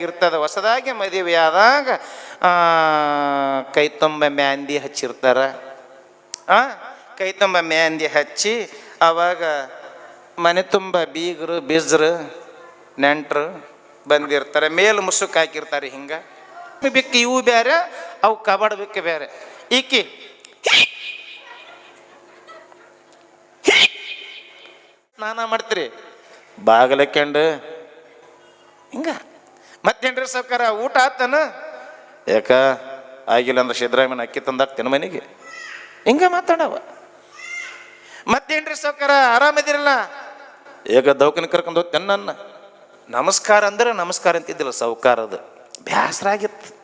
ಇರ್ತದ ಹೊಸದಾಗಿ ಮದುವೆ ಆದಾಗ ಆ, ಕೈ ತುಂಬ ಮ್ಯಾಂದಿ ಹಚ್ಚಿರ್ತಾರ. ಆ ಕೈ ತುಂಬ ಮ್ಯಾಂದಿ ಹಚ್ಚಿ ಅವಾಗ ಮನೆ ತುಂಬ ಬೀಗರು ಬಿಜ್ರು ನೆಂಟ್ರು ಬಂದಿರ್ತಾರೆ. ಮೇಲು ಮುಸುಕ್ ಹಾಕಿರ್ತಾರೆ ಹಿಂಗೆ. ಬಿಕ್ಕ ಇವು ಬೇರೆ ಅವು ಕಬಾಡ್ ಬಿಕ್ಕಿ ಬೇರೆ ಈಕಿ ಸ್ನಾನ ಮಾಡ್ತೀರಿ? ಬಾಗಲಕ್ಕೆಂಡು ಹಿಂಗ. ಮತ್ತೇನ್ರಿ ಸರ್ಕಾರ? ಊಟ ಆತನ? ಯಾಕ? ಆಗಿಲ್ಲ ಅಂದ್ರೆ ಸಿದ್ದರಾಮಯ್ಯನ ಅಕ್ಕಿ ತಂದಾಕ್ತೇನೆ ಮನೆಗೆ. ಹಿಂಗ ಮಾತಾಡವ. ಮತ್ತೇನ್ರಿ ಸರ್ಕಾರ? ಆರಾಮದಿರಲ್ಲ? ಈಗ ದೌಕನ ಕರ್ಕೊಂಡು ಹೋಗ್ತೇನೆ ನನ್ನ? ನಮಸ್ಕಾರ ಅಂದ್ರೆ ನಮಸ್ಕಾರ ಅಂತಿದ್ದಿಲ್ಲ ಸೌಕಾರದ. ಬೇಸರ ಆಗಿತ್ತು.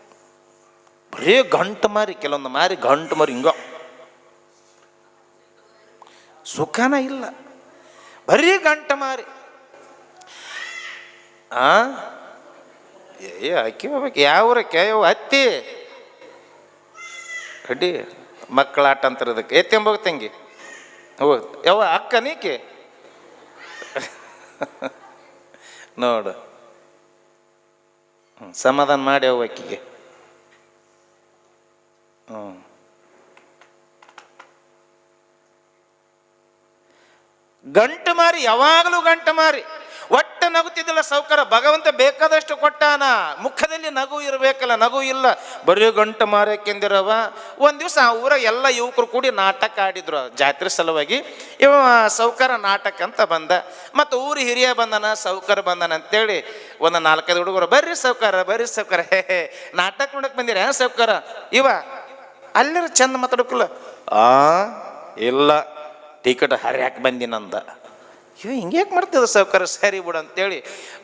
ಬರೀ ಗಂಟು ಮಾರಿ ಕೆಲವೊಂದು ಮಾರಿ ಗಂಟು ಮಾರಿ ಹಿಂಗ. ಸುಖನ ಇಲ್ಲ. ಬರೀ ಗಂಟು ಮಾರಿ. ಆ? ಏ, ಅಕ್ಕಿ ಹೋಗ್ಬೇಕು. ಯಾವ ಊರಕ್ಕೆ? ಯಾವ ಹತ್ತಿ ಅಡ್ಡಿ. ಮಕ್ಕಳ ಆಟ ಅಂತಾರೆ ಅದಕ್ಕೆ. ತಂಗಿ. ಓ ಯಾವ ಅಕ್ಕ ನೀಕೆ? ನೋಡು. ಸಮಾಧಾನ ಮಾಡಿ ಅವು ಅಕ್ಕಿಗೆ. ಹ್ಞೂ ಗಂಟು ಮಾರಿ, ಯಾವಾಗಲೂ ಗಂಟು ಮಾರಿ. ಒಟ್ಟ ನಗುತ್ತಿದ್ದಿಲ್ಲ ಸೌಕರ ಭಗವಂತ ಬೇಕಾದಷ್ಟು ಕೊಟ್ಟಾನ. ಮುಖದಲ್ಲಿ ನಗು ಇರಬೇಕಲ್ಲ, ನಗು ಇಲ್ಲ. ಬರೀ ಗಂಟು ಮಾರಕ್ಕೆಂದಿರವ. ಒಂದು ದಿವಸ ಆ ಊರ ಎಲ್ಲ ಯುವಕರು ಕೂಡಿ ನಾಟಕ ಆಡಿದ್ರು ಜಾತ್ರೆ ಸಲುವಾಗಿ. ಇವ ಸೌಕರ ನಾಟಕ ಅಂತ ಬಂದ. ಮತ್ತು ಊರು ಹಿರಿಯ ಬಂದನ ಸೌಕರ ಬಂದನ ಅಂತೇಳಿ ಒಂದು ನಾಲ್ಕೈದು ಹುಡುಗರು, ಬರ್ರಿ ಸೌಕರ ಬರ್ರಿ ಸೌಕರ ಹೇ ನಾಟಕ ನೋಡಕ್ಕೆ ಬಂದಿರ ಸೌಕರ ಇವ, ಅಲ್ಲಿರ ಚಂದ ಮಾತಾಡಕ್ಕಲ್ಲ ಆ, ಇಲ್ಲ, ಟಿಕೆಟ್ ಹರ್ಯಾಕೆ ಬಂದಿನಂದ. ಇವ ಹಿಂಗ್ಯಾಕೆ ಮಾಡ್ತಿದ್ರು ಸಾವ್ಕಾರ? ಸರಿ ಬಿಡು ಅಂತೇಳಿ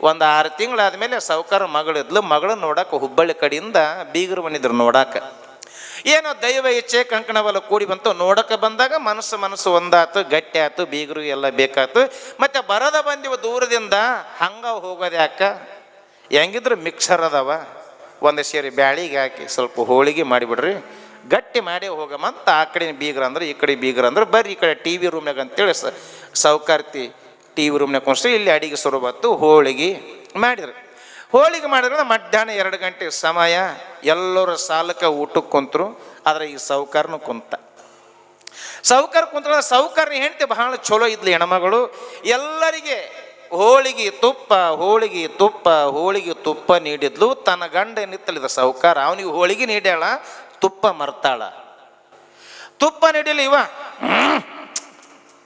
ಒಂದು ಆರು ತಿಂಗಳಾದಮೇಲೆ ಸಾವ್ಕಾರ ಮಗಳಿದ್ಲು ಮಗಳು ನೋಡಕ್ಕೆ ಹುಬ್ಬಳ್ಳಿ ಕಡೆಯಿಂದ ಬೀಗರು ಬಂದಿದ್ರು ನೋಡಕ್ಕೆ ಏನೋ ದೈವ ಇಚ್ಛೆ ಕಂಕಣವೆಲ್ಲ ಕೂಡಿ ಬಂತು. ನೋಡಕ್ಕೆ ಬಂದಾಗ ಮನಸ್ಸು ಮನಸ್ಸು ಒಂದಾತು, ಗಟ್ಟಿ ಆತು, ಬೀಗರು ಎಲ್ಲ ಬೇಕಾತು. ಮತ್ತೆ ಬರದ ಬಂದಿವ ದೂರದಿಂದ ಹಂಗ ಹೋಗೋದು ಅಕ್ಕ ಹೆಂಗಿದ್ರು ಮಿಕ್ಸರ್ ಅದಾವ. ಒಂದು ಸೇರಿ ಬ್ಯಾಳಿಗೆ ಹಾಕಿ ಸ್ವಲ್ಪ ಹೋಳಿಗೆ ಮಾಡಿಬಿಡ್ರಿ. ಗಟ್ಟಿ ಮಾಡಿ ಹೋಗಮಂತ ಆ ಕಡೆ ಬೀಗ್ರ ಅಂದ್ರೆ, ಈ ಕಡೆ ಬೀಗ್ರ ಅಂದ್ರೆ. ಬರ್ರಿ ಈ ಕಡೆ ಟಿ ವಿ ರೂಮ್ನಾಗ ಅಂತೇಳಿ ಸೌಕಾರ್ತಿ ಟಿ ವಿ ರೂಮ್ನಾಗ ಕುಣಿಸಿ, ಇಲ್ಲಿ ಅಡಿಗೆ ಶುರು ಹೋಳಿಗೆ ಮಾಡಿದ್ರು. ಹೋಳಿಗೆ ಮಾಡಿದ್ರೆ ಮಧ್ಯಾಹ್ನ ಎರಡು ಗಂಟೆ ಸಮಯ, ಎಲ್ಲರ ಸಾಲಕ್ಕೆ ಊಟಕ್ಕೆ ಕುಂತರು, ಆದರೆ ಈ ಸೌಕಾರನು ಕುಂತ. ಸೌಕರ್ ಕುಂತ ಸೌಕರ್ ಹೆಂಡತಿ ಬಹಳ ಚಲೋ ಇದ್ಲು ಹೆಣ್ಮಗಳು. ಎಲ್ಲರಿಗೆ ಹೋಳಿಗೆ ತುಪ್ಪ ಹೋಳಿಗೆ ತುಪ್ಪ ಹೋಳಿಗೆ ತುಪ್ಪ ನೀಡಿದ್ಲು. ತನ್ನ ಗಂಡ ನಿತ್ತಲಿದ ಸೌಕರ್, ಅವನಿಗೆ ಹೋಳಿಗೆ ನೀಡ್ಯಾಳ, ತುಪ್ಪ ಮರ್ತಾಳ. ತುಪ್ಪ ನೀಡಿಲ್ಲ ಇವ.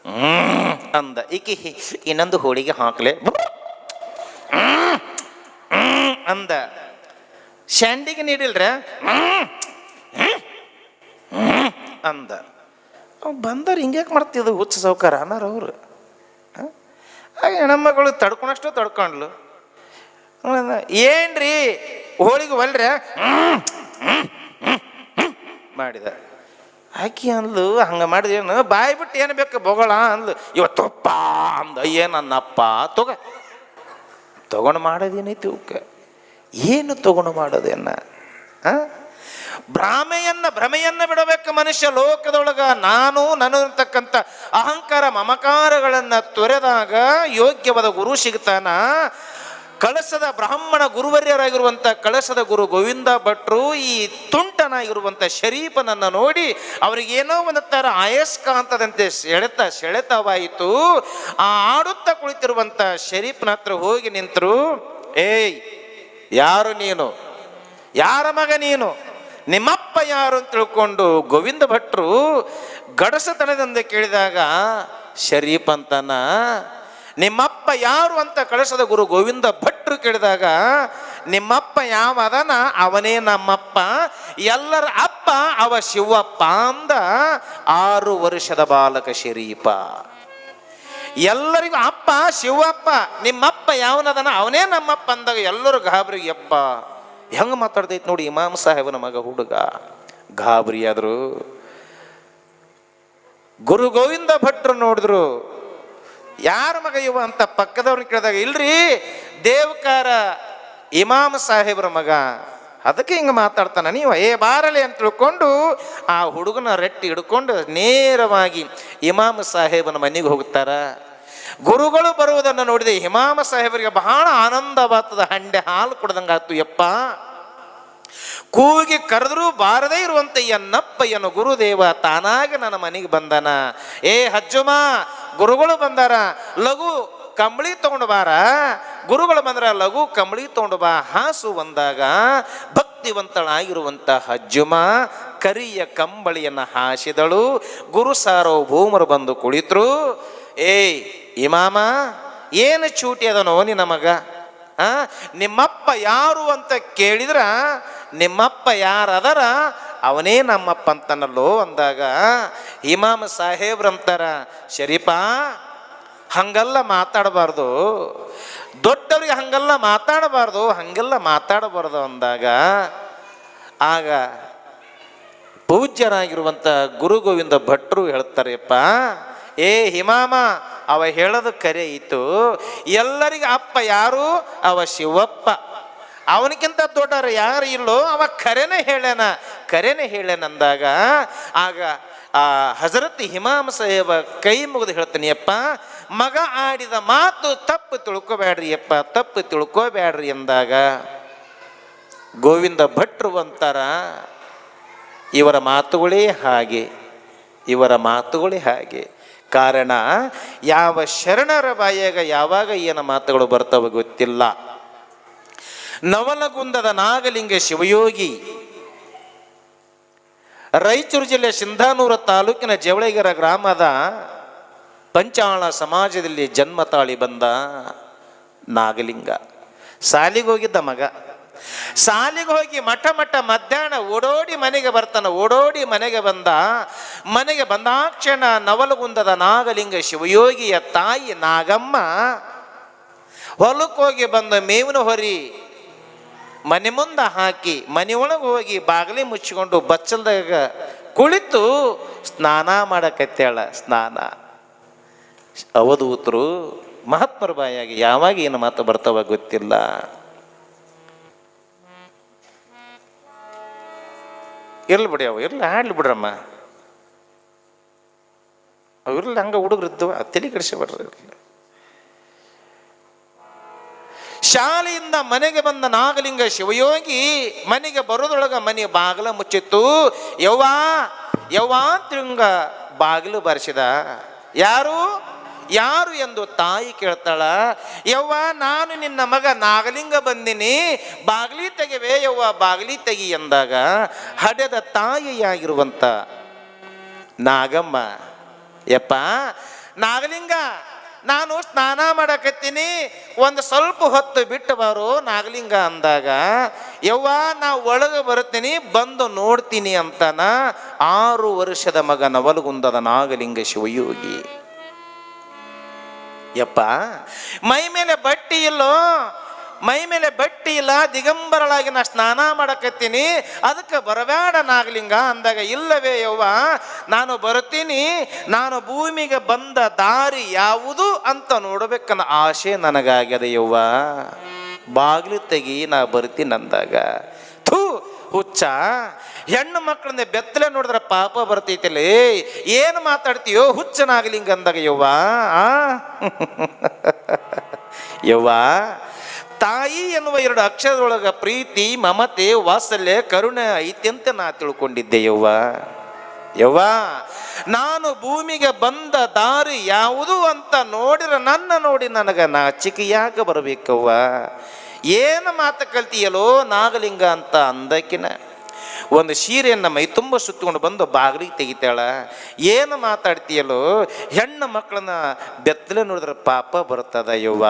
ಹ್ಮ್. ಅಂದ. ಈಕಿ ಇನ್ನೊಂದು ಹೋಳಿಗೆ ಹಾಕ್ಲೆ. ಅಂದ. ಶಾಂಡಿಗೆ ನೀಡಿಲ್ರ? ಅಂದ. ಅವ್ ಬಂದವ್ರು ಹಿಂಗ್ಯಾಕೆ ಮಾಡ್ತಿದ್ದು ಹುಚ್ಚ ಸೌಕಾರ ಅನ್ನಾರ ಅವರು. ಆಗ ಹೆಣ್ಮಗಳು ತಡ್ಕೊಳಷ್ಟು ತಡ್ಕೊಂಡ್ಲು. ಏನ್ರಿ, ಹೋಳಿಗೆ ಒಲ್ರ? ಮಾಡಿದ. ಆಕಿ ಅಂದ್ಲು, ಹಂಗೆ ಮಾಡಿದೇನು? ಬಾಯಿ ಬಿಟ್ಟು ಏನು ಬೇಕು ಬೊಗಳ ಅಂದ್ಲು. ಇವತ್ತಪ್ಪ ಅಂದ ಏನನ್ನಪ್ಪ ತೊಗ. ತಗೊಂಡು ಮಾಡೋದೇನೈತಿ ಅವಕ್ಕೆ ಏನು ತಗೊಂಡು ಮಾಡೋದೇನ? ಭ್ರಾಮೆಯನ್ನ, ಭ್ರಮೆಯನ್ನ ಬಿಡಬೇಕು ಮನುಷ್ಯ ಲೋಕದೊಳಗ. ನಾನು ನಾನು ಅಂತಕ್ಕಂಥ ಅಹಂಕಾರ ಮಮಕಾರಗಳನ್ನು ತೊರೆದಾಗ ಯೋಗ್ಯವಾದ ಗುರು ಸಿಗ್ತಾನ? ಕಳಸದ ಬ್ರಾಹ್ಮಣ ಗುರುವರ್ಯರಾಗಿರುವಂಥ ಕಳಸದ ಗುರು ಗೋವಿಂದ ಭಟ್ರು ಈ ತುಂಟನಾಗಿರುವಂಥ ಶರೀಫನನ್ನು ನೋಡಿ ಅವರಿಗೇನೋ ಒಂದು ಥರ ಆಯಸ್ಕಾಂತದಂತೆ ಸೆಳೆತ ಸೆಳೆತವಾಯಿತು. ಆ ಆಡುತ್ತಾ ಕುಳಿತಿರುವಂಥ ಶರೀಫ್ನ ಹತ್ರ ಹೋಗಿ ನಿಂತರು, ಏಯ್, ಯಾರು ನೀನು? ಯಾರ ಮಗ ನೀನು? ನಿಮ್ಮಪ್ಪ ಯಾರು? ಅಂತ ತಿಳ್ಕೊಂಡು ಗೋವಿಂದ ಭಟ್ರು ಗಡಸತನದಿಂದ ಕೇಳಿದಾಗ, ಶರೀಫ್ ಅಂತನ? ನಿಮ್ಮಪ್ಪ ಯಾರು ಅಂತ ಕಳಿಸದ ಗುರು ಗೋವಿಂದ ಭಟ್ರು ಕೇಳಿದಾಗ, ನಿಮ್ಮಪ್ಪ ಯಾವ ಅದನ ಅವನೇ ನಮ್ಮಪ್ಪ. ಎಲ್ಲರ ಅಪ್ಪ ಅವ ಶಿವಪ್ಪ ಅಂದ, ಆರು ವರ್ಷದ ಬಾಲಕ ಶರೀಪ. ಎಲ್ಲರಿಗೂ ಅಪ್ಪ, ಶಿವಪ್ಪ, ನಿಮ್ಮಪ್ಪ ಯಾವನದನ? ಅವನೇ ನಮ್ಮಪ್ಪ ಅಂದಾಗ ಎಲ್ಲರೂ ಗಾಬರಿ ಅಪ್ಪ ಹೆಂಗ ಮಾತಾಡ್ತೈತಿ ನೋಡಿ ಇಮಾಮ್ ಸಾಹೇಬನ ಮಗ ಹುಡುಗ. ಗಾಬರಿ ಆದ್ರು. ಗುರು ಗೋವಿಂದ ಭಟ್ರು ನೋಡಿದ್ರು ಯಾರ ಮಗ ಇವ ಅಂತ ಪಕ್ಕದವ್ರನ್ನ ಕೇಳಿದಾಗ, ಇಲ್ರಿ, ದೇವಕಾರ ಇಮಾಮ್ ಸಾಹೇಬ್ರ ಮಗ. ಅದಕ್ಕೆ ಹಿಂಗೆ ಮಾತಾಡ್ತಾನ. ನೀವು ಏ ಬಾರಲಿ ಅಂತ ತಿಳ್ಕೊಂಡು ಆ ಹುಡುಗನ ರೆಟ್ಟಿ ಹಿಡ್ಕೊಂಡು ನೇರವಾಗಿ ಇಮಾಮ್ ಸಾಹೇಬನ ಮನೆಗೆ ಹೋಗ್ತಾರ ಗುರುಗಳು ಬರುವುದನ್ನು ನೋಡಿದ ಹಿಮಾಮ ಸಾಹೇಬರಿಗೆ ಬಹಳ ಆನಂದವಾಗ್ತದ. ಹಂಡೆ ಹಾಲು ಕುಡ್ದಂಗಾತು ಯಪ್ಪ. ಕೂಗಿ ಕರೆದರೂ ಬಾರದೇ ಇರುವಂತ ಎನ್ನಪ್ಪ ಎನ್ನು ಗುರುದೇವ ತಾನಾಗ ನನ್ನ ಮನೆಗೆ ಬಂದನ. ಏ ಹಜ್ಜುಮ ಗುರುಗಳು ಬಂದಾರ, ಲಘು ಕಂಬಳಿ ತಗೊಂಡು ಬಾರ. ಗುರುಗಳು ಬಂದ್ರ, ಲಘು ಕಂಬಳಿ ತಗೊಂಡು ಬಾ. ಹಾಸು ಬಂದಾಗ ಭಕ್ತಿವಂತಳಾಗಿರುವಂತಹ ಹಜ್ಜುಮ ಕರಿಯ ಕಂಬಳಿಯನ್ನ ಹಾಸಿದಳು. ಗುರು ಸಾರ್ವಭೌಮರು ಬಂದು ಕುಳಿತರು, ಏಯ್, ಇಮಾಮ, ಏನು ಚೂಟಿ ಅದನೋ ನಿನ್ನ ಮಗ? ನಿಮ್ಮಪ್ಪ ಯಾರು ಅಂತ ಕೇಳಿದ್ರ, ನಿಮ್ಮಪ್ಪ ಯಾರದರ ಅವನೇ ನಮ್ಮಪ್ಪ ಅಂತನಲ್ಲೋ ಅಂದಾಗ, ಇಮಾಮ್ ಸಾಹೇಬ್ರಂತಾರ, ಶರೀಫ, ಹಂಗಲ್ಲ ಮಾತಾಡಬಾರ್ದು. ದೊಡ್ಡವ್ರಿಗೆ ಹಂಗಲ್ಲ ಮಾತಾಡಬಾರ್ದು, ಹಂಗೆಲ್ಲ ಮಾತಾಡಬಾರ್ದು ಅಂದಾಗ, ಆಗ ಪೂಜ್ಯರಾಗಿರುವಂಥ ಗುರು ಗೋವಿಂದ ಭಟ್ರು ಹೇಳ್ತಾರೆಪ್ಪ ಏ ಹಿಮಾಮ, ಅವ ಹೇಳೋದು ಕರೆ ಇತ್ತು. ಎಲ್ಲರಿಗೆ ಅಪ್ಪ ಯಾರು? ಅವ ಶಿವಪ್ಪ. ಅವನಿಗಿಂತ ದೊಡ್ಡವರು ಯಾರು ಇಲ್ಲೋ ಅವ ಕರೆನೆ ಹೇಳೇನ, ಕರೆನೆ ಹೇಳೇನಂದಾಗ, ಆಗ ಆ ಹಜರತ್ ಹಿಮಾಮ ಸಾಹೇಬ ಕೈ ಮುಗಿದು ಹೇಳ್ತೀನಿ ಅಪ್ಪ ಮಗ ಆಡಿದ ಮಾತು ತಪ್ಪು ತಿಳ್ಕೋಬೇಡ್ರಿ ಅಪ್ಪ ತಪ್ಪು ತಿಳ್ಕೋಬೇಡ್ರಿ ಎಂದಾಗ ಗೋವಿಂದ ಭಟ್ರು ಅಂತಾರ, ಇವರ ಮಾತುಗಳೇ ಹಾಗೆ, ಇವರ ಮಾತುಗಳೇ ಹಾಗೆ. ಕಾರಣ, ಯಾವ ಶರಣರ ಬಾಯಾಗ ಯಾವಾಗ ಏನ ಮಾತುಗಳು ಬರ್ತವೆ ಗೊತ್ತಿಲ್ಲ. ನವಲಗುಂದದ ನಾಗಲಿಂಗ ಶಿವಯೋಗಿ. ರಾಯಚೂರು ಜಿಲ್ಲೆ ಸಿಂಧಾನೂರ ತಾಲೂಕಿನ ಜವಳಿಗರ ಗ್ರಾಮದ ಪಂಚಾಳ ಸಮಾಜದಲ್ಲಿ ಜನ್ಮ ತಾಳಿ ಬಂದ ನಾಗಲಿಂಗ. ಸಾಲಿಗೆ ಹೋಗಿದ್ದ ಮಗ. ಸಾಲಿಗೆ ಹೋಗಿ ಮಠ ಮಠ ಮಧ್ಯಾಹ್ನ ಓಡೋಡಿ ಮನೆಗೆ ಬರ್ತಾನೆ, ಓಡೋಡಿ ಮನೆಗೆ ಬಂದ, ಮನೆಗೆ ಬಂದಾಕ್ಷಣ ನವಲಗುಂದದ ನಾಗಲಿಂಗ ಶಿವಯೋಗಿಯ ತಾಯಿ ನಾಗಮ್ಮ ಹೊಲಕ್ಕೋಗಿ ಬಂದ ಮೇವಿನ ಹೊರಿ ಮನೆ ಮುಂದೆ ಹಾಕಿ, ಮನೆ ಒಳಗೆ ಹೋಗಿ ಬಾಗಿಲಿ ಮುಚ್ಚಿಕೊಂಡು ಬಚ್ಚಲ್ದಾಗ ಕುಳಿತು ಸ್ನಾನ ಮಾಡಕತ್ತಾಳ, ಸ್ನಾನ. ಅವಧೂತರು ಮಹಾತ್ಮರ ಬಾಯಾಗಿ ಯಾವಾಗ ಏನು ಮಾತು ಬರ್ತಾವ ಗೊತ್ತಿಲ್ಲ. ಇರ್ಲಿ ಬಿಡಿ ಅವು, ಇರ್ಲಿ ಆಡ್ಲಿ ಬಿಡ್ರಮ್ಮ. ಅವು ಇರ್ಲಿ, ಹಂಗ ಹುಡುಗರು ಇದ್ದವ, ತಲೆ ಕೆಡಿಸಬೇಡ್ರಿ ಶಾಲೆಯಿಂದ ಮನೆಗೆ ಬಂದ ನಾಗಲಿಂಗ ಶಿವಯೋಗಿ ಮನೆಗೆ ಬರೋದೊಳಗ ಮನೆ ಬಾಗಿಲ ಮುಚ್ಚಿತ್ತು. ಯವ್ವಾ ಯವ್ವಾ ತಿಂಗ ಬಾಗಿಲು ಬರೆಸಿದ. ಯಾರು? ಯಾರು ಎಂದು ತಾಯಿ ಕೇಳ್ತಾಳ. ಯವ್ವ, ನಾನು ನಿನ್ನ ಮಗ ನಾಗಲಿಂಗ ಬಂದಿನಿ. ಬಾಗಿಲಿ ತೆಗೆವೆ, ಯವ್ವ, ಬಾಗಿಲಿ ತೆಗಿ ಎಂದಾಗ ಹಡೆದ ತಾಯಿಯಾಗಿರುವಂಥ ನಾಗಮ್ಮ, ಯಪ್ಪ, ನಾಗಲಿಂಗ ನಾನು ಸ್ನಾನ ಮಾಡಕತ್ತೀನಿ, ಒಂದು ಸ್ವಲ್ಪ ಹೊತ್ತು ಬಿಟ್ಟು ಬಾರು ನಾಗಲಿಂಗ ಅಂದಾಗ, ಯವ್ವ, ನಾ ಒಳಗೆ ಬರ್ತೀನಿ ಬಂದು ನೋಡ್ತೀನಿ ಅಂತಾನ ಆರು ವರ್ಷದ ಮಗ ನವಲಗುಂದದ ನಾಗಲಿಂಗ ಶಿವಯೋಗಿ. ಯಪ್ಪ, ಮೈ ಮೇಲೆ ಬಟ್ಟಿ ಇಲ್ಲೋ ಮೈ ಮೇಲೆ ಬಟ್ಟಿ ಇಲ್ಲ, ದಿಗಂಬರಳಾಗಿ ನಾ ಸ್ನಾನ ಮಾಡಕತ್ತೀನಿ, ಅದಕ್ಕೆ ಬರಬೇಡ ನಾಗಲಿಂಗ ಅಂದಾಗ, ಇಲ್ಲವೇ ಯವ್ವ, ನಾನು ಬರ್ತೀನಿ, ನಾನು ಭೂಮಿಗೆ ಬಂದ ದಾರಿ ಯಾವುದು ಅಂತ ನೋಡಬೇಕನ್ನ ಆಸೆ ನನಗಾಗ್ಯದ ಯವ್ವ. ಬಾಗಿಲು ತೆಗಿ, ನಾ ಬರ್ತೀನಿ ಅಂದಾಗ. ಥೂ, ಹುಚ್ಚ, ಹೆಣ್ಣು ಮಕ್ಕಳನ್ನ ಬೆತ್ತಲೆ ನೋಡಿದ್ರೆ ಪಾಪ ಬರ್ತೈತಿಲೇ ಏನು ಮಾತಾಡ್ತೀಯೋ ಹುಚ್ಚನಾಗಲಿಂಗ ಅಂದಾಗ ಯವ್ವ. ಆ? ಯವ್ವ ತಾಯಿ ಎನ್ನುವ ಎರಡು ಅಕ್ಷರದೊಳಗ ಪ್ರೀತಿ, ಮಮತೆ, ವಾತ್ಸಲ್ಯ, ಕರುಣೆ ಐತಿ ಅಂತ ನಾ ತಿಳ್ಕೊಂಡಿದ್ದೆ ಯವ್ವ. ಯವ್ವ, ನಾನು ಭೂಮಿಗೆ ಬಂದ ದಾರಿ ಯಾವುದು ಅಂತ ನೋಡಿರ ನನ್ನ ನೋಡಿ ನನಗೆ ನಾಚಿಕೆ ಯಾಕೆ ಬರಬೇಕವ್ವ. ಏನು ಮಾತು ಕಲ್ತಿಯಲೋ ನಾಗಲಿಂಗ ಅಂತ ಅಂದಕಿನ. ಒಂದು ಸೀರೆಯನ್ನು ಮೈ ತುಂಬ ಸುತ್ತಿಕೊಂಡು ಬಂದು ಬಾಗಿಲಿಗೆ ತೆಗಿತಾಳ. ಏನು ಮಾತಾಡ್ತೀಯಲ್ಲೋ, ಹೆಣ್ಣು ಮಕ್ಕಳನ್ನ ಬೆತ್ತಲೆ ನೋಡಿದ್ರೆ ಪಾಪ ಬರ್ತದ ಯವ್ವ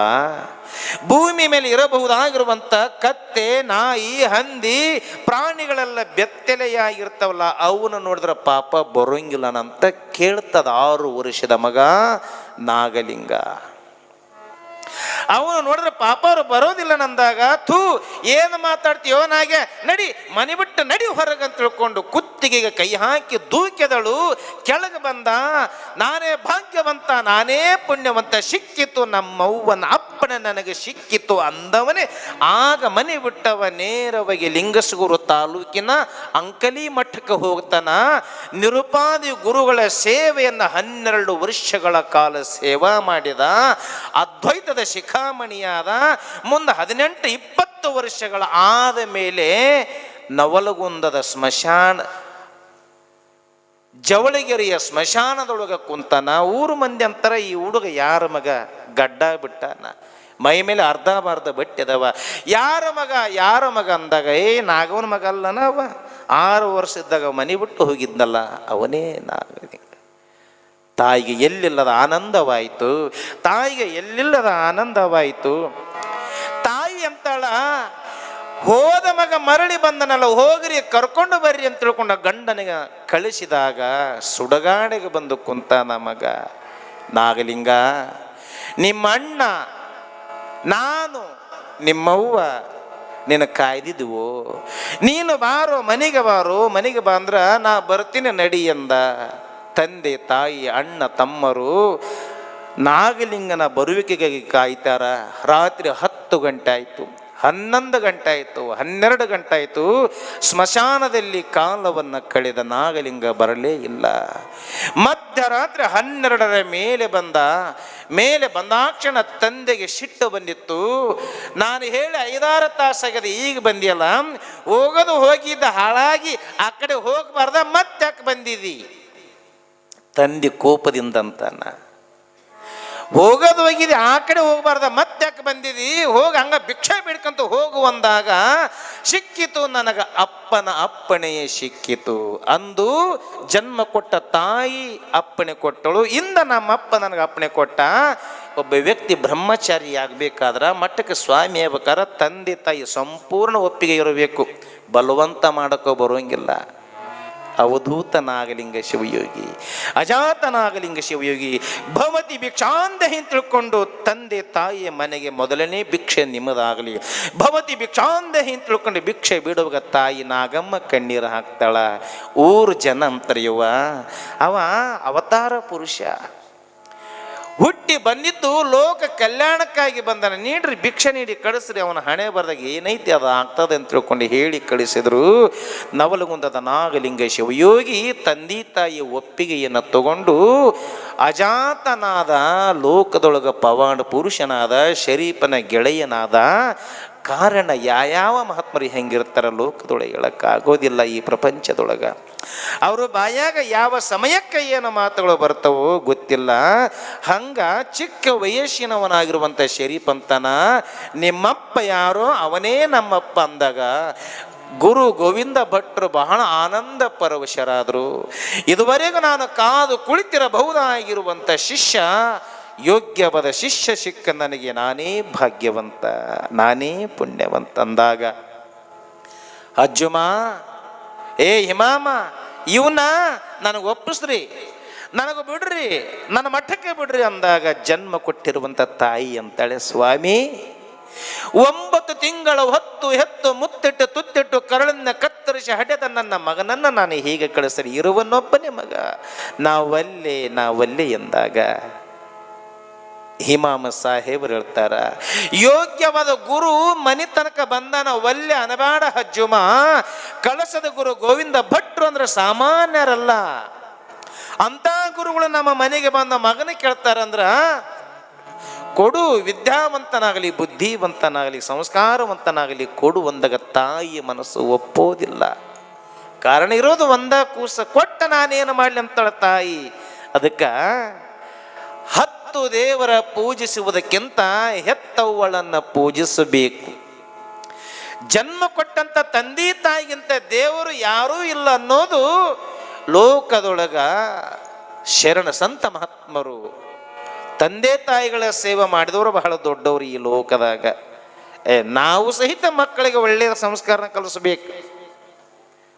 ಭೂಮಿ ಮೇಲೆ ಇರಬಹುದಾಗಿರುವಂಥ ಕತ್ತೆ, ನಾಯಿ, ಹಂದಿ, ಪ್ರಾಣಿಗಳೆಲ್ಲ ಬೆತ್ತಲೆಯಾಗಿರ್ತಾವಲ್ಲ, ಅವನ್ನ ನೋಡಿದ್ರೆ ಪಾಪ ಬರೋಂಗಿಲ್ಲ ಅಂತ ಕೇಳ್ತದ ಆರು ವರ್ಷದ ಮಗ ನಾಗಲಿಂಗ. ಅವನು ನೋಡಿದ್ರೆ ಪಾಪ ಅವ್ರು ಬರೋದಿಲ್ಲ ನಂದಾಗ, ಥೂ, ಏನು ಮಾತಾಡ್ತೀಯೋ ನಾಗೆ, ನಡಿ, ಮನೆ ಬಿಟ್ಟು ನಡಿ ಹೊರಗಂತ ತಿಳ್ಕೊಂಡು ಕುತ್ತಿಗೆಗೆ ಕೈ ಹಾಕಿ ದೂಕೆದಳು ಕೆಳಗೆ ಬಂದ, ನಾನೇ ಭಾಗ್ಯವಂತ, ನಾನೇ ಪುಣ್ಯವಂತ, ಸಿಕ್ಕಿತು ನಮ್ಮವ್ವನ ಅಪ್ಪನ ನನಗೆ ಸಿಕ್ಕಿತು ಅಂದವನೇ, ಆಗ ಮನೆ ಬಿಟ್ಟವ ನೇರವಾಗಿ ಲಿಂಗಸಗೂರು ತಾಲೂಕಿನ ಅಂಕಲಿ ಮಠಕ್ಕೆ ಹೋಗ್ತಾನ. ನಿರುಪಾದಿ ಗುರುಗಳ ಸೇವೆಯನ್ನು ಹನ್ನೆರಡು ವರ್ಷಗಳ ಕಾಲ ಸೇವಾ ಮಾಡಿದ. ಅದ್ವೈತದ ಶಿಖಾಮಣಿಯಾದ ಮುಂದೆ ಹದಿನೆಂಟು ಇಪ್ಪತ್ತು ವರ್ಷಗಳ ಆದ ಮೇಲೆ ನವಲಗುಂದದ ಸ್ಮಶಾನ, ಜವಳಿಗೆರೆಯ ಸ್ಮಶಾನದೊಳಗೆ ಕುಂತಾನ. ಊರು ಮಂದಿ ಅಂತಾರ, ಈ ಹುಡುಗ ಯಾರ ಮಗ? ಗಡ್ಡ ಬಿಟ್ಟಾನ. ಮೈ ಮೇಲೆ ಅರ್ಧ ಬರ್ಧ ಬಟ್ಟಿದವ ಯಾರ ಮಗ? ಯಾರ ಮಗ ಅಂದಾಗ, ಏ, ನಾಗವನ ಮಗ ಅಲ್ಲನ ಅವ ಆರು ವರ್ಷ ಇದ್ದಾಗ ಮನೆ ಬಿಟ್ಟು ಹೋಗಿದ್ನಲ್ಲ ಅವನೇ ನಾಗನಿಂಗ ತಾಯಿಗೆ ಎಲ್ಲಿಲ್ಲದ ಆನಂದವಾಯಿತು? ತಾಯಿಗೆ ಎಲ್ಲಿಲ್ಲದ ಆನಂದವಾಯಿತು? ತಾಯಿ ಅಂತಾಳ, ಹೋದ ಮಗ ಮರಳಿ ಬಂದನಲ್ಲ, ಹೋಗ್ರಿ, ಕರ್ಕೊಂಡು ಬರ್ರಿ ಅಂತ ತಿಳ್ಕೊಂಡ ಗಂಡನಿಗೆ ಕಳಿಸಿದಾಗ ಸುಡಗಾಡಿಗೆ ಬಂದು ಕುಂತ ನಮಗ ನಾಗಲಿಂಗ, ನಿಮ್ಮ ಅಣ್ಣ, ನಾನು ನಿಮ್ಮವ್ವ, ನಿನ್ನ ಕಾಯ್ದಿದ್ವು. ನೀನು ಬಾರೋ, ಮನೆಗೆ ಬಾರೋ, ಮನೆಗೆ ಬಾ ನಾ ಬರ್ತೀನಿ ನಡಿ ಎಂದ. ತಂದೆ, ತಾಯಿ, ಅಣ್ಣ, ತಮ್ಮರು ನಾಗಲಿಂಗನ ಬರುವಿಕೆಗೆ ಕಾಯ್ತಾರ. ರಾತ್ರಿ ಹತ್ತು ಗಂಟೆ ಆಯಿತು. ಹನ್ನೊಂದು ಗಂಟೆ ಆಯಿತು. ಹನ್ನೆರಡು ಗಂಟೆ ಆಯಿತು. ಸ್ಮಶಾನದಲ್ಲಿ ಕಾಲವನ್ನು ಕಳೆದ ನಾಗಲಿಂಗ ಬರಲೇ ಇಲ್ಲ. ಮಧ್ಯರಾತ್ರಿ ಹನ್ನೆರಡರ ಮೇಲೆ ಬಂದ, ಮೇಲೆ ಬಂದಾಕ್ಷಣ ತಂದೆಗೆ ಸಿಟ್ಟು ಬಂದಿತ್ತು. ನಾನು ಹೇಳಿ ಐದಾರು ತಾಸಾಗದೆ ಈಗ ಬಂದಿಯಲ್ಲ? ಹೋಗೋದು ಹೋಗಿದ್ದ ಹಾಳಾಗಿ ಆ ಕಡೆ ಹೋಗಬಾರ್ದ ಮತ್ತೆ ಯಾಕೆ ಬಂದಿದ್ದಿ ತಂದೆ ಕೋಪದಿಂದಂತಾನ. ಹೋಗೋದು ಹೋಗಿದೆ ಆ ಕಡೆ ಹೋಗಬಾರ್ದ, ಮತ್ತೆ ಯಾಕೆ ಬಂದಿದಿ? ಹೋಗಿ ಹಂಗ ಭಿಕ್ಷೆ ಬಿಡ್ಕಂತ ಹೋಗು ಅಂದಾಗ, ಸಿಕ್ಕಿತು ನನಗ ಅಪ್ಪನ ಅಪ್ಪಣೆಯೇ ಸಿಕ್ಕಿತು ಅಂದು ಜನ್ಮ ಕೊಟ್ಟ ತಾಯಿ ಅಪ್ಪಣೆ ಕೊಟ್ಟಳು. ಇಂದ ನಮ್ಮ ಅಪ್ಪ ನನಗೆ ಅಪ್ಪಣೆ ಕೊಟ್ಟ. ಒಬ್ಬ ವ್ಯಕ್ತಿ ಬ್ರಹ್ಮಚಾರಿ ಆಗಬೇಕಾದ್ರೆ ಮಠಕ್ಕೆ ಸ್ವಾಮಿ ಆಗ್ಬೇಕಾದ್ರೆ ತಂದೆ ತಾಯಿ ಸಂಪೂರ್ಣ ಒಪ್ಪಿಗೆ ಇರಬೇಕು. ಬಲವಂತ ಮಾಡೋಕೆ ಬರೋಂಗಿಲ್ಲ. ಅವಧೂತ ನಾಗಲಿಂಗ ಶಿವಯೋಗಿ ಅಜಾತ ನಾಗಲಿಂಗ ಶಿವಯೋಗಿ, ಭವತಿ ಭಿಕ್ಷಾಂತ ಹಿಂತಿಳ್ಕೊಂಡು ತಂದೆ ತಾಯಿಯ ಮನೆಗೆ ಮೊದಲನೇ ಭಿಕ್ಷೆ ನಿಮ್ಮದಾಗಲಿ. ಭವತಿ ಭಿಕ್ಷಾಂತ ಹಿಂತಿಳ್ಕೊಂಡು ಭಿಕ್ಷೆ ಬಿಡುವಾಗ ತಾಯಿ ನಾಗಮ್ಮ ಕಣ್ಣೀರು ಹಾಕ್ತಾಳ. ಊರು ಜನ ಅಂತರಿಯುವ ಅವ ಅವತಾರ ಪುರುಷ. ಹುಟ್ಟಿ ಬಂದಿದ್ದು ಲೋಕ ಕಲ್ಯಾಣಕ್ಕಾಗಿ ಬಂದನ. ನೀಡ್ರಿ, ಭಿಕ್ಷೆ ನೀಡಿ ಕಳಿಸ್ರಿ, ಅವನ ಹಣೆ ಬರ್ದಾಗ ಏನೈತಿ ಅದು ಆಗ್ತದೆ ಅಂತ ತಿಳ್ಕೊಂಡು ಹೇಳಿ ಕಳಿಸಿದ್ರು. ನವಲಗುಂದದ ನಾಗಲಿಂಗ ಶಿವಯೋಗಿ ತಂದೆ ತಾಯಿ ಒಪ್ಪಿಗೆಯನ್ನು ತಗೊಂಡು ಅಜಾತನಾದ ಲೋಕದೊಳಗ ಪವಾಡ ಪುರುಷನಾದ, ಶರೀಫನ ಗೆಳೆಯನಾದ ಕಾರಣ ಯಾವ ಮಹಾತ್ಮರು ಹೆಂಗಿರ್ತಾರ ಲೋಕದೊಳಗೆ ಹೇಳೋಕ್ಕಾಗೋದಿಲ್ಲ ಈ ಪ್ರಪಂಚದೊಳಗೆ. ಅವರು ಬಾಯಾಗ ಯಾವ ಸಮಯಕ್ಕೆ ಏನು ಮಾತುಗಳು ಬರ್ತವೋ ಗೊತ್ತಿಲ್ಲ. ಹಂಗ ಚಿಕ್ಕ ವಯಸ್ಸಿನವನಾಗಿರುವಂಥ ಶರೀಫ್ ಅಂತನ ನಿಮ್ಮಪ್ಪ ಯಾರೋ ಅವನೇ ನಮ್ಮಪ್ಪ ಅಂದಾಗ ಗುರು ಗೋವಿಂದ ಭಟ್ರು ಬಹಳ ಆನಂದ ಪರವಶರಾದರು. ಇದುವರೆಗೂ ನಾನು ಕಾದು ಕುಳಿತಿರಬಹುದಾಗಿರುವಂಥ ಶಿಷ್ಯ ಯೋಗ್ಯವಾದ ಶಿಷ್ಯ ಸಿಕ್ಕ ನನಗೆ ನಾನೇ ಭಾಗ್ಯವಂತ, ನಾನೇ ಪುಣ್ಯವಂತ ಅಂದಾಗ, ಅಜ್ಜುಮ, ಏ ಹಿಮಾಮ ಇವನ್ನ ನನಗೆ ಒಪ್ಪಿಸ್ರಿ, ನನಗೆ ಬಿಡ್ರಿ, ನನ್ನ ಮಠಕ್ಕೆ ಬಿಡ್ರಿ ಅಂದಾಗ ಜನ್ಮ ಕೊಟ್ಟಿರುವಂಥ ತಾಯಿ ಅಂತಾಳೆ, ಸ್ವಾಮಿ, ಒಂಬತ್ತು ತಿಂಗಳ ಹೊತ್ತು ಹೆತ್ತು ಮುತ್ತಿಟ್ಟು ತುತ್ತಿಟ್ಟು ಕರಳನ್ನ ಕತ್ತರಿಸಿ ಹಡೆದ ನನ್ನ ಮಗನನ್ನ ನಾನು ಹೀಗೆ ಕಳಿಸ್ರಿ, ಇರುವನೊಬ್ಬನೇ ಮಗ, ನಾವಲ್ಲೇ ನಾವಲ್ಲೇ ಎಂದಾಗ ಹಿಮಾಮ ಸಾಹೇಬರು ಹೇಳ್ತಾರ, ಯೋಗ್ಯವಾದ ಗುರು ಮನೆ ತನಕ ಬಂದನ ಒಲ್ಲೆ ಅನಬೇಡ ಹಜ್ಜುಮ, ಕಳಸದ ಗುರು ಗೋವಿಂದ ಭಟ್ರು ಅಂದ್ರೆ ಸಾಮಾನ್ಯರಲ್ಲ. ಅಂತ ಗುರುಗಳು ನಮ್ಮ ಮನೆಗೆ ಬಂದ ಮಗನ ಕೇಳ್ತಾರಂದ್ರ ಕೊಡು ವಿದ್ಯಾವಂತನಾಗಲಿ, ಬುದ್ಧಿವಂತನಾಗಲಿ, ಸಂಸ್ಕಾರವಂತನಾಗಲಿ, ಕೊಡು ಒಂದಾಗ ತಾಯಿ ಮನಸ್ಸು ಒಪ್ಪೋದಿಲ್ಲ. ಕಾರಣ ಇರೋದು ಒಂದ ಕೂಸ, ಕೊಟ್ಟ ನಾನೇನು ಮಾಡಲಿ ಅಂತಾಳೆ ತಾಯಿ. ಅದಕ್ಕೆ ಹತ್ತು ದೇವರ ಪೂಜಿಸುವುದಕ್ಕಿಂತ ಹೆತ್ತವ್ವಳನ್ನು ಪೂಜಿಸಬೇಕು. ಜನ್ಮ ಕೊಟ್ಟಂತ ತಂದೆ ತಾಯಿಗಿಂತ ದೇವರು ಯಾರೂ ಇಲ್ಲ ಅನ್ನೋದು ಲೋಕದೊಳಗ ಶರಣ ಸಂತ ಮಹಾತ್ಮರು. ತಂದೆ ತಾಯಿಗಳ ಸೇವೆ ಮಾಡಿದವರು ಬಹಳ ದೊಡ್ಡವರು ಈ ಲೋಕದಾಗ. ನಾವು ಸಹಿತ ಮಕ್ಕಳಿಗೆ ಒಳ್ಳೆಯ ಸಂಸ್ಕಾರನ ಕಲಿಸಬೇಕು.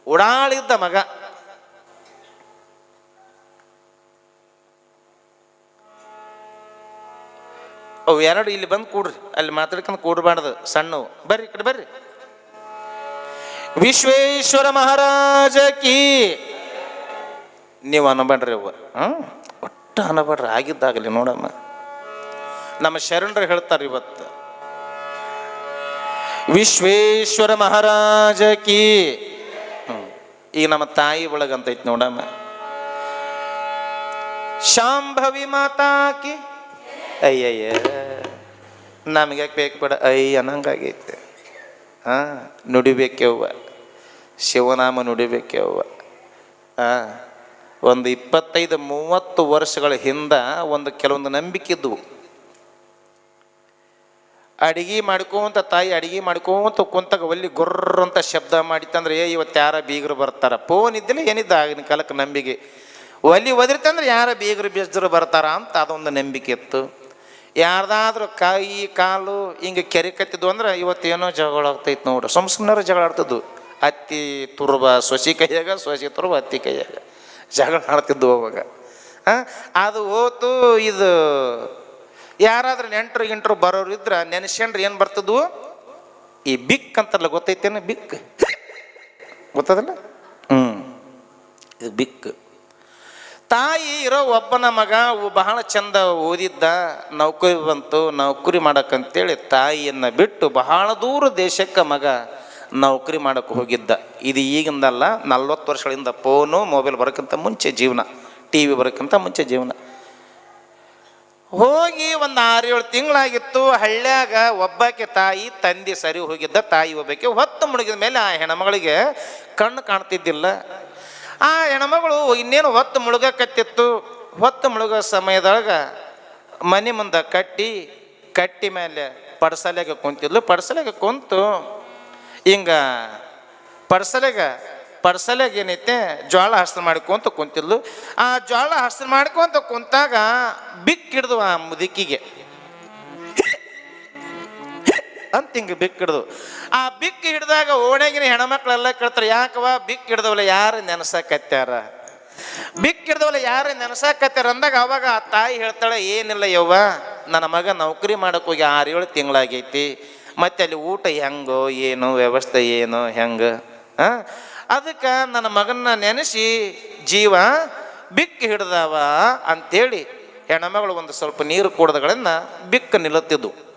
ಉಡಾಳಿದ್ದ ಮಗ. ಅವು ಎರಡು ಇಲ್ಲಿ ಬಂದು ಕೂಡ್ರಿ. ಅಲ್ಲಿ ಮಾತಾಡ್ಕೊಂಡು ಕೂಡಬಾರ್ದು. ಸಣ್ಣವು. ಬರ್ರಿ ಈ ಕಡೆ ಬರ್ರಿ. ವಿಶ್ವೇಶ್ವರ ಮಹಾರಾಜ ಕೀ. ನೀವು ಅನ್ನಬೇಡ್ರಿ ಅವ ಹ್ಞೂ. ಒಟ್ಟು ಅನ್ನಬೇಡ್ರಿ ಆಗಿದ್ದಾಗಲಿ ನೋಡಮ್ಮ. ನಮ್ಮ ಶರಣರು ಹೇಳ್ತಾರೆ ಇವತ್ತು. ವಿಶ್ವೇಶ್ವರ ಮಹಾರಾಜ ಕೀ. ಈಗ ನಮ್ಮ ತಾಯಿ ಒಳಗಂತೈತಿ ನೋಡಮ್ಮ. ಶಾಂಭವಿ ಮಾತಾಕಿ ಅಯ್ಯಯ್ಯ. ನಮಗೆ ಬೇಕು ಬೇಡ? ಐ ಅನ್ನಂಗಾಗೈತೆ ಹಾಂ ನುಡಿಬೇಕೆವ್ವ ಶಿವನಾಮ ನುಡಿಬೇಕೆವ್ವ ಹಾಂ ಒಂದು ಇಪ್ಪತ್ತೈದು, ಮೂವತ್ತು ವರ್ಷಗಳ ಹಿಂದ ಒಂದು ಕೆಲವೊಂದು ನಂಬಿಕೆ ಇದ್ವು. ಅಡಿಗೆ ಮಾಡ್ಕೊಂತ ತಾಯಿ ಅಡಿಗೆ ಮಾಡ್ಕೊಂತ ಕುಂತಾಗ ಒಲ್ಲಿ ಗೊರ್ರ ಅಂತ ಶಬ್ದ ಮಾಡಿತ್ತಂದ್ರೆ, ಏ, ಇವತ್ತು ಯಾರ ಬೀಗರು ಬರ್ತಾರ? ಫೋನ್ ಇದ್ದಿಲ್ಲ, ಏನಿದ್ದ ಆಗಿನ ಕಾಲಕ್ಕೆ ನಂಬಿಕೆ? ಒಲಿ ಒದ್ರಿತಂದ್ರೆ ಯಾರ ಬೀಗರು ಬೆಜ್ಜರು ಬರ್ತಾರ ಅಂತ ಅದೊಂದು ನಂಬಿಕೆ ಇತ್ತು. ಯಾರ್ದಾದ್ರೂ ಕೈ, ಕಾಲು ಹಿಂಗೆ ಕೆರೆ ಕತ್ತಿದ್ವು ಅಂದ್ರೆ ಇವತ್ತೇನೋ ಜಗಳ ಆಗ್ತೈತೆ ನೋಡ್ರಿ ಸುಮ್ ಸುಮ್ಮನೆ ಜಗಳ ಆಡ್ತಿದ್ವು. ಅತ್ತಿ ತುರ್ಬ ಸೊಸಿ ಕೈಯಾಗ, ಸೊಸಿ ತುರ್ಬ ಅತ್ತಿ ಕೈಯಾಗ. ಜಗಳ ಆಡ್ತಿದ್ವು ಅವಾಗ. ಅದು ಹೋತು ಇದು ಯಾರಾದ್ರೂ ನೆಂಟ್ರು ಗಿಂಟ್ರು ಬರೋರು ಇದ್ರೆ ನೆನೆಸ್ಕೊಂಡ್ರೆ ಏನು ಬರ್ತದ್ವು? ಈ ಬಿಕ್ ಅಂತಲ್ಲ ಗೊತ್ತೈತೇನು ಬಿಕ್? ಗೊತ್ತದಲ್ಲ? ಹ್ಞೂ ಇದು ಬಿಕ್. ತಾಯಿ ಇರೋ ಒಬ್ಬನ ಮಗ ಬಹಳ ಚಂದ ಓದಿದ್ದ, ನೌಕರಿ ಬಂತು, ನೌಕರಿ ಮಾಡಕ್ಕಂತೇಳಿ ತಾಯಿಯನ್ನು ಬಿಟ್ಟು ಬಹಳ ದೂರ ದೇಶಕ್ಕೆ ಮಗ ನೌಕರಿ ಮಾಡೋಕ್ಕೆ ಹೋಗಿದ್ದ. ಇದು ಈಗಿಂದಲ್ಲ, ನಲ್ವತ್ತು ವರ್ಷಗಳಿಂದ ಫೋನು, ಮೊಬೈಲ್ ಬರೋಕ್ಕಿಂತ ಮುಂಚೆ ಜೀವನ, ಟಿ ವಿ ಬರೋಕ್ಕಿಂತ ಮುಂಚೆ ಜೀವನ. ಹೋಗಿ ಒಂದು ಆರೇಳು ತಿಂಗಳಾಗಿತ್ತು, ಹಳ್ಳ್ಯಾಗ ಒಬ್ಬಾಕೆ ತಾಯಿ, ತಂದೆ ಸರಿ ಹೋಗಿದ್ದ, ತಾಯಿ ಒಬ್ಬಾಕೆ ಹೊತ್ತು ಮುಳುಗಿದ ಮೇಲೆ ಆ ಹೆಣ್ಮಗಳಿಗೆ ಕಣ್ಣು ಕಾಣ್ತಿದ್ದಿಲ್ಲ. ಆ ಹೆಣ್ಮಗಳು ಇನ್ನೇನು ಹೊತ್ತು ಮುಳುಗಕತ್ತಿತ್ತು? ಹೊತ್ತು ಮುಳುಗೋ ಸಮಯದೊಳಗೆ ಮನೆ ಮುಂದೆ ಕಟ್ಟಿ ಕಟ್ಟಿ ಮೇಲೆ ಪಡಸಲೆಗೆ ಕುಂತಿದ್ಲು. ಪಡಸಲೆಗೆ ಕುಂತು ಹಿಂಗ ಪಡಸಲೆಗ ಪಡಸಲೆಗೆ ಏನೈತೆ? ಜ್ವಾಳ ಹಸ್ರು ಮಾಡ್ಕೊಂತ ಕುಂತಿದ್ಲು. ಆ ಜ್ವಾಳ ಹಸ್ರು ಮಾಡ್ಕೊಂತ ಕುಂತಾಗ ಬಿಕ್ಕಿಡ್ದು ಆ ಮುದುಕಿಗೆ. ಅಂತ ಹಿಂಗೆ ಬಿಕ್ ಹಿಡ್ದು. ಆ ಬಿಕ್ ಹಿಡ್ದಾಗ ಓಣೆಗಿನ ಹೆಣ್ಮಕ್ಳೆಲ್ಲ ಕೇಳ್ತಾರೆ ಯಾಕವ ಬಿಕ್ ಹಿಡ್ದವಲ್ಲ ಯಾರು ನೆನಸಕತ್ಯಾರ? ಬಿಕ್ ಹಿಡ್ದವಲ್ಲ ಯಾರು ನೆನಸಾಕತ್ಯಾರ ಅಂದಾಗ ಅವಾಗ ಆ ತಾಯಿ ಹೇಳ್ತಾಳೆ, ಏನಿಲ್ಲ ಯವ್ವ, ನನ್ನ ಮಗ ನೌಕರಿ ಮಾಡಕ್ ಹೋಗಿ ಆರು ಏಳು ತಿಂಗಳಾಗೈತಿ, ಮತ್ತೆ ಅಲ್ಲಿ ಊಟ ಹೆಂಗೋ, ಏನು, ವ್ಯವಸ್ಥೆ ಏನು, ಹೆಂಗೆ? ಅದಕ್ಕೆ ನನ್ನ ಮಗನ್ನ ನೆನೆಸಿ, ಜೀವ, ಬಿಕ್ ಹಿಡ್ದವ? ಅಂತೇಳಿ ಹೆಣ್ಮಗಳು ಒಂದು ಸ್ವಲ್ಪ ನೀರು ಕುಡ್ದಗಳನ್ನು ಬಿಕ್ಕ ನಿಲ್ಲುತ್ತಿದ್ದು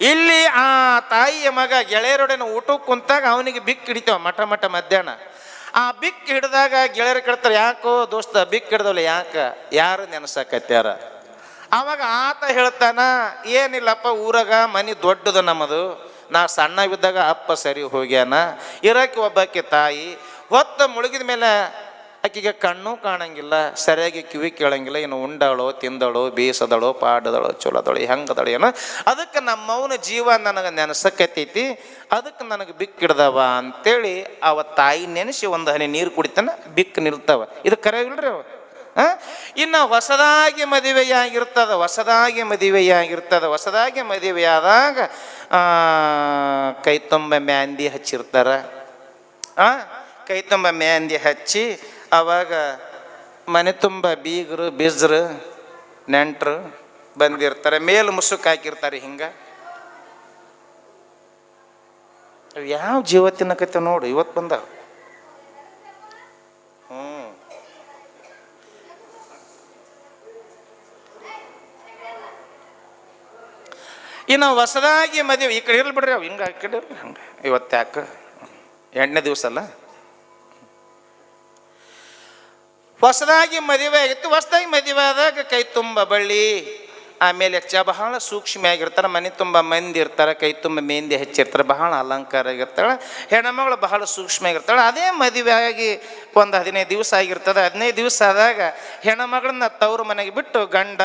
ಇಲ್ಲಿ ಆ ತಾಯಿಯ ಮಗ ಗೆಳೆಯರೊಡನೆ ಊಟಕ್ಕೆ ಕುಂತಾಗ ಅವನಿಗೆ ಬಿಕ್ ಹಿಡಿತೇವ ಮಠ ಮಠ ಮಧ್ಯಾಹ್ನ. ಆ ಬಿಕ್ ಹಿಡಿದಾಗ ಗೆಳೆಯರು ಕೇಳ್ತಾರೆ, ಯಾಕೋ ದೋಸ್ತ, ಬಿಕ್ ಹಿಡ್ದವಲ್ಲ ಯಾಕ? ಯಾರು ನೆನೆಸಕತ್ಯಾರ? ಅವಾಗ ಆತ ಹೇಳ್ತಾನ, ಏನಿಲ್ಲಪ್ಪ, ಊರಾಗ ಮನೆ ದೊಡ್ಡದು ನಮ್ಮದು. ನಾ ಸಣ್ಣವಿದ್ದಾಗ ಅಪ್ಪ ಸರಿ ಹೋಗ್ಯಾನ. ಇರಕ್ಕೆ ಒಬ್ಬಕ್ಕೆ ತಾಯಿ, ಹೊತ್ತ ಮುಳುಗಿದ ಮೇಲೆ ಆಕಿಗೆ ಕಣ್ಣು ಕಾಣಂಗಿಲ್ಲ, ಸರಿಯಾಗಿ ಕಿವಿ ಕೇಳಂಗಿಲ್ಲ, ಇನ್ನು ಉಂಡಾಳೋ, ತಿಂದಳೋ, ಬೇಸದಳೋ, ಪಾಡದಳೋ, ಚೊಲದಳು, ಹೆಂಗದಳು ಏನೋ. ಅದಕ್ಕೆ ನಮ್ಮವನ ಜೀವ ನನಗೆ ನೆನೆಸಕತ್ತೈತಿ, ಅದಕ್ಕೆ ನನಗೆ ಬಿಕ್ಕಿಡ್ದವ ಅಂತೇಳಿ ಅವ ತಾಯಿ ನೆನೆಸಿ ಒಂದು ಹನಿ ನೀರು ಕುಡಿತಾನ ಬಿಕ್ಕು ನಿಲ್ತಾವ. ಇದು ಕರೆಯಿಲ್ರಿ ಅವ? ಇನ್ನು ಹೊಸದಾಗಿ ಮದುವೆಯಾಗಿರ್ತದ ಹೊಸದಾಗಿ ಮದುವೆಯಾಗಿರ್ತದ, ಹೊಸದಾಗಿ ಮದುವೆಯಾದಾಗ ಕೈ ತುಂಬ ಮ್ಯಾಂದಿ ಹಚ್ಚಿರ್ತಾರ. ಕೈ ತುಂಬ ಮ್ಯಾಂದಿ ಹಚ್ಚಿ ಅವಾಗ ಮನೆ ತುಂಬ ಬೀಗರು, ಬಿಜ್ರು, ನೆಂಟರು ಬಂದಿರ್ತಾರೆ. ಮೇಲು ಮುಸುಕ್ ಹಾಕಿರ್ತಾರೆ ಹಿಂಗ. ಯಾವ ಜೀವ ತಿನ್ನಕತ್ತೆ ನೋಡು ಇವತ್ತು ಬಂದಾವ. ಹ್ಞೂ ಇನ್ನು ಹೊಸದಾಗಿ ಮದುವೆ, ಈ ಕಡೆ ಇರ್ಲಿ ಬಿಡ್ರಿ ಅವು, ಹಿಂಗೆ ಆ ಕಡೆ ಹಂಗೆ. ಇವತ್ತು ಯಾಕೆ? ಎಂಟನೇ ದಿವಸ ಅಲ್ಲ? ಹೊಸದಾಗಿ ಮದುವೆ ಆಗಿತ್ತು, ಹೊಸದಾಗಿ ಮದುವೆ ಆದಾಗ ಕೈ ತುಂಬ ಬಳ್ಳಿ. ಆಮೇಲೆ ಚ ಬಹಳ ಸೂಕ್ಷ್ಮ ಆಗಿರ್ತಾರೆ, ಮನೆ ತುಂಬ ಮಂದಿ ಇರ್ತಾರೆ, ಕೈ ತುಂಬ ಮೆಹಂದಿ ಹಚ್ಚಿರ್ತಾರೆ, ಬಹಳ ಅಲಂಕಾರ ಆಗಿರ್ತಾಳೆ, ಹೆಣ್ಮಗಳು ಬಹಳ ಸೂಕ್ಷ್ಮ ಆಗಿರ್ತಾಳೆ. ಅದೇ ಮದುವೆ ಆಗಿ ಒಂದು ಹದಿನೈದು ದಿವಸ ಆಗಿರ್ತದೆ. ಹದಿನೈದು ದಿವಸ ಆದಾಗ ಹೆಣ್ಮಗಳನ್ನ ತವ್ರ ಮನೆಗೆ ಬಿಟ್ಟು ಗಂಡ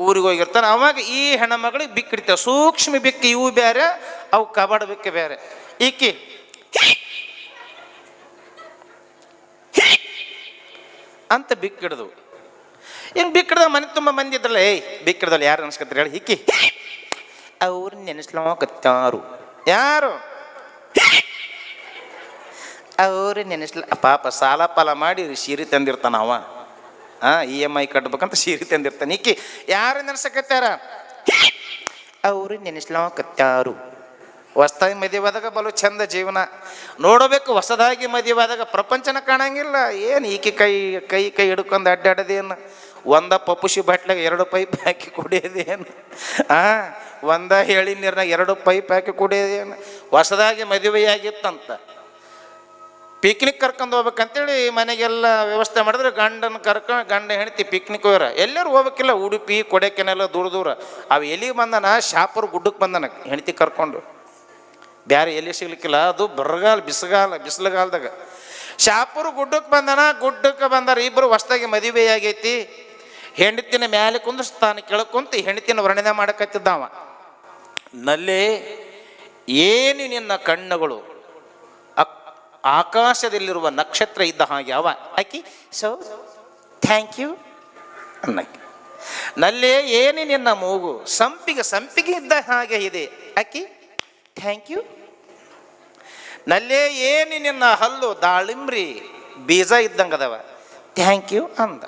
ಊರಿಗೆ ಹೋಗಿರ್ತಾನೆ. ಅವಾಗ ಈ ಹೆಣ್ಮಗಳಿಗೆ ಬಿಕ್ಕಿಡ್ತಾವೆ ಸೂಕ್ಷ್ಮ ಬಿಕ್ಕಿ ಇವು ಬೇರೆ ಅವು ಕಬಾಡ ಬಿಕ್ಕಿ ಬೇರೆ ಈಕಿ ಅಂತ ಬಿಕ್ಕಿಡ್ದು ಏನು ಬಿಕ್ಕಿಡ್ದ ಬಿಕ್ ಮನೆ ತುಂಬ ಮಂದಿ ಇದ್ರಲ್ಲ, ಏಯ್ ಬಿಕ್ಕಿಡ್ದಲ್ಲ ಯಾರು ಅನ್ಸ್ಕತ್ರಿ ಹೇಳಿ, ಹಿಕ್ಕಿ. ಅವ್ರು ನೆನೆಸ್ಲಕತ್ತಾರು. ಯಾರು? ಅವ್ರು ನೆನೆಸ್ಲ ಪಾಪ, ಸಾಲ ಪಾಲ ಮಾಡಿ ಸೀರೆ ತಂದಿರ್ತಾನ ಅವ. ಹಾಂ ಇ ಎಂ ಐ ಕಟ್ಬೇಕಂತ ಸೀರೆ ತಂದಿರ್ತಾನೆ. ಈಕಿ ಯಾರು ನೆನೆಸಕತ್ತಾರ ಅವರು ನೆನೆಸ್ಲಾಕತ್ಯಾರು ಹೊಸ್ದಾಗಿ ಮದುವೆದಾಗ ಬಲು ಚಂದ ಜೀವನ. ನೋಡಬೇಕು, ಹೊಸದಾಗಿ ಮದುವೆದಾಗ ಪ್ರಪಂಚನ ಕಾಣಂಗಿಲ್ಲ. ಏನು ಈಕೆ ಕೈ ಕೈ ಕೈ ಹಿಡ್ಕೊಂಡು ಅಡ್ಡಾಡೋದೇನು? ಒಂದ ಪಪುಷಿ ಬಾಟ್ಲಾಗ ಎರಡು ಪೈಪ್ ಹಾಕಿ ಕುಡಿಯೋದೇನು? ಆ, ಒಂದ ಹೇಳಿ ನೀರ್ನಾಗ ಎರಡು ಪೈಪ್ ಹಾಕಿ ಕುಡಿಯೋದೇನು? ಹೊಸದಾಗಿ ಮದುವೆಯಾಗಿತ್ತಂತ. ಪಿಕ್ನಿಕ್ ಕರ್ಕೊಂಡು ಹೋಗ್ಬೇಕಂತೇಳಿ ಮನೆಗೆಲ್ಲ ವ್ಯವಸ್ಥೆ ಮಾಡಿದ್ರೆ. ಗಂಡನ ಕರ್ಕೊಂಡು ಗಂಡ ಹೆಂಡತಿ ಪಿಕ್ನಿಕ್ ಹೋಗ್ಯಾರ. ಎಲ್ಲರೂ ಹೋಗ್ಬೇಕಿಲ್ಲ. ಉಡುಪಿ ಕೊಡೆಕೆನೆಲ್ಲ ದೂರ ದೂರ. ಅವು ಎಲ್ಲಿಗೆ ಬಂದನ? ಶಾಪುರ್ ಗುಡ್ಡಕ್ಕೆ ಬಂದನ ಹೆಣ್ತಿ ಕರ್ಕೊಂಡು. ಬ್ಯಾರೆ ಎಲ್ಲಿ ಸಿಗ್ಲಿಕ್ಕಿಲ್ಲ. ಅದು ಬರಗಾಲ, ಬಿಸಿಗಾಲ, ಬಿಸಿಲುಗಾಲದಾಗ. ಶಾಪುರ್ ಗುಡ್ಡಕ್ಕೆ ಬಂದನ ಗುಡ್ಡಕ್ಕೆ ಬಂದಾರ ಇಬ್ಬರು ಹೊಸ್ದಾಗಿ ಮದುವೆ ಆಗೈತಿ. ಹೆಂಡತಿನ ಮ್ಯಾಲೆ ಕುಂದು ತಾನು ಕೆಳಕುಂತು ಹೆಂಡತಿನ ವರ್ಣನೆ ಮಾಡಕತ್ತಿದ್ದಾವ. ನಲ್ಲಿ ಏನು ನಿನ್ನ ಕಣ್ಣುಗಳು? ಆಕಾಶದಲ್ಲಿರುವ ನಕ್ಷತ್ರ ಇದ್ದ ಹಾಗೆ ಅವ. ಆಕಿ ಸೊ ಥ್ಯಾಂಕ್ ಯು ಅನ್ನಕ್ಕೆ ನಲ್ಲೇ ಏನು ನಿನ್ನ ಮೂಗು? ಸಂಪಿಗೆ ಸಂಪಿಗೆ ಇದ್ದ ಹಾಗೆ ಇದೆ. ಆಕಿ ಥ್ಯಾಂಕ್ ಯು ನಲ್ಲೇ ಏನು ನಿನ್ನ ಹಲ್ಲು, ದಾಳಿಂಬ್ರಿ, ಬೀಜ ಇದ್ದಂಗದವ ಥ್ಯಾಂಕ್ ಯು ಅಂದ.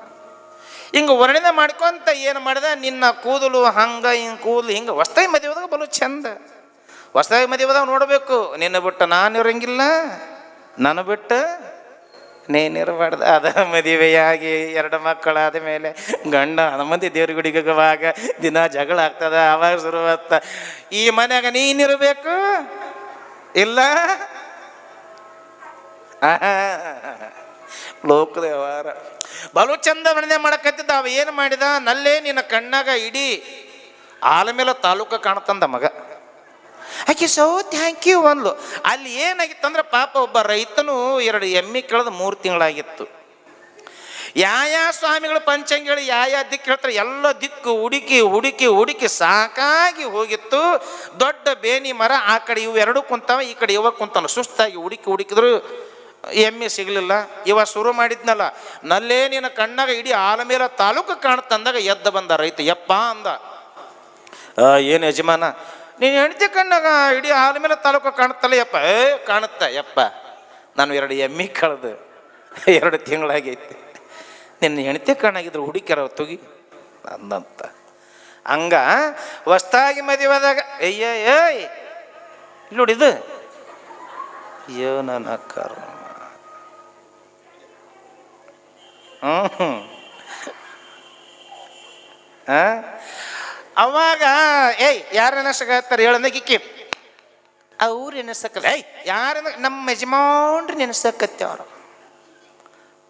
ಹಿಂಗೆ ವರ್ಣನೆ ಮಾಡ್ಕೊಂತ ಏನು ಮಾಡಿದೆ? ನಿನ್ನ ಕೂದಲು ಹಂಗ, ಹಿಂಗೆ ಕೂದಲು ಹಿಂಗೆ. ಹೊಸ್ತಾಗಿ ಮದುವೆದಾಗ ಬಲು ಚಂದ. ಹೊಸ್ದಾಗಿ ಮದುವೆದಾಗ ನೋಡಬೇಕು. ನಿನ್ನ ಬಿಟ್ಟು ನಾನು ಇರಂಗಿಲ್ಲ. ನಾನು ಬಿಟ್ಟು ನೀನಿರಬಾರ್ದು ಅದ ಮದುವೆಯಾಗಿ ಎರಡು ಮಕ್ಕಳಾದ ಮೇಲೆ ಗಂಡ ಮಂದಿ ದೇವ್ರ ಗುಡಿಗೆ ಹೋಗುವಾಗ ದಿನ ಜಗಳ ಆಗ್ತದ, ಅವಾಗ ಶುರುವತ್ತ ಈ ಮನ್ಯಾಗ ನೀನಿರಬೇಕು ಇಲ್ಲ? ಲೋಕದ ವ್ಯವಹಾರ. ಬಲು ಚಂದ ವರ್ಣನೆ ಮಾಡಕತ್ತಿದ್ದ, ಅವ ಏನು ಮಾಡಿದ? ನಲ್ಲೇ ನಿನ್ನ ಕಣ್ಣಾಗ ಇಡೀ ಆಲಮೇಲೆ ತಾಲೂಕ ಕಾಣತಂದ ಮಗ. ಆಕೆ ಸೋ ಥ್ಯಾಂಕ್ ಯು ಅಂದ್ಲು ಅಲ್ಲಿ ಏನಾಗಿತ್ತಂದ್ರೆ ಪಾಪ ಒಬ್ಬ ರೈತನು ಎರಡು ಎಮ್ಮೆ ಕಳೆದ ಮೂರು ತಿಂಗಳಾಗಿತ್ತು. ಯಾಯ ಸ್ವಾಮಿಗಳು ಪಂಚಂಗಿಗಳು ಯಾವ ದಿಕ್ಕು ಹೇಳ್ತಾರೆ, ಎಲ್ಲ ದಿಕ್ಕು ಹುಡುಕಿ ಹುಡುಕಿ ಹುಡುಕಿ ಸಾಕಾಗಿ ಹೋಗಿತ್ತು. ದೊಡ್ಡ ಬೇನಿ ಮರ, ಆ ಕಡೆ ಇವು ಎರಡು ಕುಂತಾವ, ಈ ಕಡೆ ಇವ ಕುಂತಾನ ಸುಸ್ತಾಗಿ ಹುಡುಕಿ ಹುಡುಕಿದ್ರು, ಎಮ್ಮೆ ಸಿಗಲಿಲ್ಲ. ಇವ ಶುರು ಮಾಡಿದ್ನಲ್ಲ, ನಲ್ಲೇ ನಿನ್ನ ಕಣ್ಣಾಗ ಇಡೀ ಆಲಮೇಲ ತಾಲೂಕು ಕಾಣ್ತಂದಾಗ ಎದ್ದ ಬಂದ ರೈತ. ಯಪ್ಪ ಅಂದ. ಏನು ಯಜಮಾನ ನೀನು ಹೆಂಡತಿ ಕಣ್ಣಾಗ ಇಡೀ ಹಾಲ ಮೇಲೆ ತಾಲೂಕು ಕಾಣುತ್ತಲ್ಲ ಯಪ್ಪ? ಏ, ಕಾಣುತ್ತ, ಯಪ್ಪ. ನಾನು ಎರಡು ಎಮ್ಮಿ ಕಳೆದು ಎರಡು ತಿಂಗಳಾಗೈತಿ. ನಿನ್ನ ಹೆಂಡತಿ ಕಣ್ಣಾಗಿದ್ರು ಹುಡುಕ್ಯಾರ ತುಗಿ? ಅಂದಂತ ಹಂಗ ಹೊಸ್ತಾಗಿ ಮದುವೆದಾಗ ಅಯ್ಯ, ಏಯ್ ನೋಡಿದ ಅಯ್ಯೋ, ನನ್ನ ಕರ್ಮ. ಹ್ಞೂ ಆ? ಅವಾಗ, ಏಯ್ ಯಾರು ನೆನೆಸಕತ್ತಾರೆ ಹೇಳಂದ ಕಿಕ್ಕಿ. ಅವ್ರು ಎನಸಕ್ಕಲ್ಲ ಏಯ್ ಯಾರ ನಮ್ಮ ಯಜಮಾನ್ರು ನೆನಸಕತ್ತೆ ಅವರು.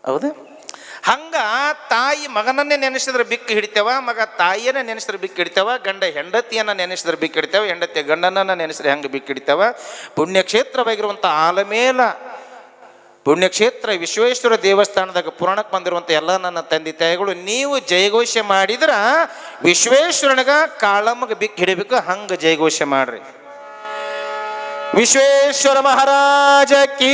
ಹೌದು? ಹಂಗ ತಾಯಿ ಮಗನನ್ನೇ ನೆನೆಸಿದ್ರೆ ಬಿಕ್ಕು ಹಿಡಿತೇವ, ಮಗ ತಾಯಿಯನ್ನ ನೆನೆಸಿದ್ರೆ ಬಿಕ್ಕು ಹಿಡಿತೇವ, ಗಂಡ ಹೆಂಡತಿಯನ್ನ ನೆನೆಸಿದ್ರೆ ಬಿಕ್ಕು ಹಿಡಿತೇವ ಹೆಂಡತಿ ಗಂಡನನ್ನ ನೆನೆಸಿದ್ರೆ ಹೆಂಗೆ ಬಿಕ್ಕು ಹಿಡಿತೇವ? ಪುಣ್ಯಕ್ಷೇತ್ರವಾಗಿರುವಂಥ ಆಲಮೇಲ, ಪುಣ್ಯಕ್ಷೇತ್ರ ವಿಶ್ವೇಶ್ವರ ದೇವಸ್ಥಾನದಾಗ ಪುರಾಣಕ್ಕೆ ಬಂದಿರುವಂಥ ಎಲ್ಲ ನನ್ನ ತಂದೆ ತಾಯಿಗಳು, ನೀವು ಜಯಘೋಷ ಮಾಡಿದ್ರ ವಿಶ್ವೇಶ್ವರನಿಗ ಕಾಳಮ್ಮಗ ಬಿಕ್ ಹಿಡಿಬೇಕು ಹಂಗ ಜಯಘೋಷ ಮಾಡ್ರಿ. ವಿಶ್ವೇಶ್ವರ ಮಹಾರಾಜ ಕಿ